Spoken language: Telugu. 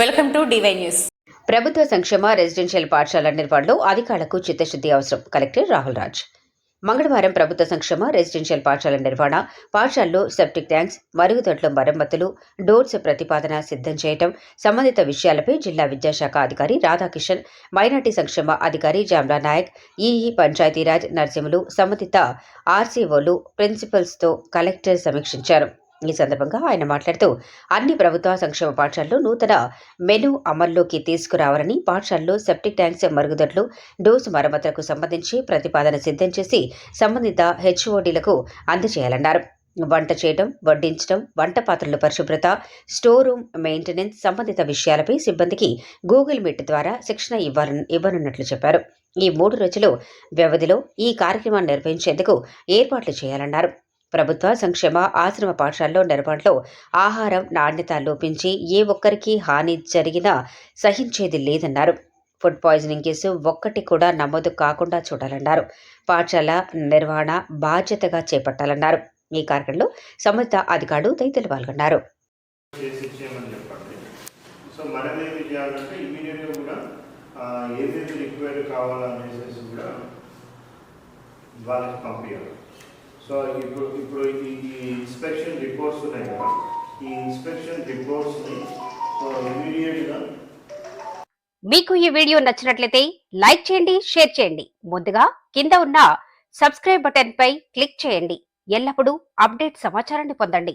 Welcome to DY news. ప్రభుత్వ సంక్షేమ రెసిడెన్షియల్ పాఠశాల నిర్వహణలో అధికారులకు చిత్తశుద్ధి అవసరం. కలెక్టర్ రాహుల్ రాజ్. మంగళవారం ప్రభుత్వ సంక్షేమ రెసిడెన్షియల్ పాఠశాల నిర్వహణ పాఠశాలలో సెప్టిక్ ట్యాంక్స్ మరుగుదొడ్ల మరమ్మతులు డోర్స్ ప్రతిపాదన సిద్ధం చేయటం సంబంధిత విషయాలపై జిల్లా విద్యాశాఖ అధికారి రాధాకిషన్ మైనార్టీ సంక్షేమ అధికారి జామ్లా నాయక్ ఈఈ పంచాయతీరాజ్ నర్సింహులు సంబంధిత ఆర్సీఓలు ప్రిన్సిపల్స్తో కలెక్టర్ సమీక్షించారు. ఈ సందర్భంగా ఆయన మాట్లాడుతూ అన్ని ప్రభుత్వ సంక్షేమ పాఠశాలలు నూతన మెను అమల్లోకి తీసుకురావాలని పాఠశాలలో సెప్టిక్ ట్యాంక్స్ మరుగుదొడ్లు డోసు మరమ్మతులకు సంబంధించి ప్రతిపాదన సిద్ధం చేసి సంబంధిత హెచ్ఓడీలకు అందజేయాలన్నారు. వంట చేయడం వడ్డించడం వంట పాత్రల పరిశుభ్రత స్టోర్ రూమ్ మెయింటెనెన్స్ సంబంధిత విషయాలపై సిబ్బందికి గూగుల్ మీట్ ద్వారా శిక్షణ ఇవ్వాలని ఇవ్వనున్నట్లు చెప్పారు. ఈ మూడు రోజులు వ్యవధిలో ఈ కార్యక్రమాన్ని నిర్వహించేందుకు ఏర్పాట్లు చేయాలన్నారు. ప్రభుత్వ సంక్షేమ ఆశ్రమ పాఠశాలలో నిర్వహణలో ఆహారం నాణ్యత లోపించి ఏ ఒక్కరికి హాని జరిగినా సహించేది లేదన్నారు. ఫుడ్ పాయిజనింగ్ కేసు ఒక్కటి కూడా నమోదు కాకుండా చూడాలన్నారు. పాఠశాల నిర్వహణ బాధ్యతగా చేపట్టాలన్నారు. ఈ కార్యక్రమంలో సంబంధిత అధికారులు తదితరులు పాల్గొన్నారు. సో మనం ఏమి చేయాలంటే ఇమీడియట్గా కూడా ఏదైతే రిక్వైర్ కావాలనేసి కూడా వాళ్ళకి పంపించాలి సో ఇప్పుడు ఇప్పుడు ఈ ఇన్స్పెక్షన్ రిపోర్ట్స్ ఉన్నాయి కదా. ఈ ఇన్స్పెక్షన్ రిపోర్ట్స్ని సో ఇమీడియట్గా మీకు ఈ వీడియో నచ్చినట్లయితే లైక్ చేయండి షేర్ చేయండి. ముందుగా కింద ఉన్న సబ్స్క్రైబ్ బటన్ పై క్లిక్ చేయండి. ఎల్లప్పుడూ అప్డేట్ సమాచారాన్ని పొందండి.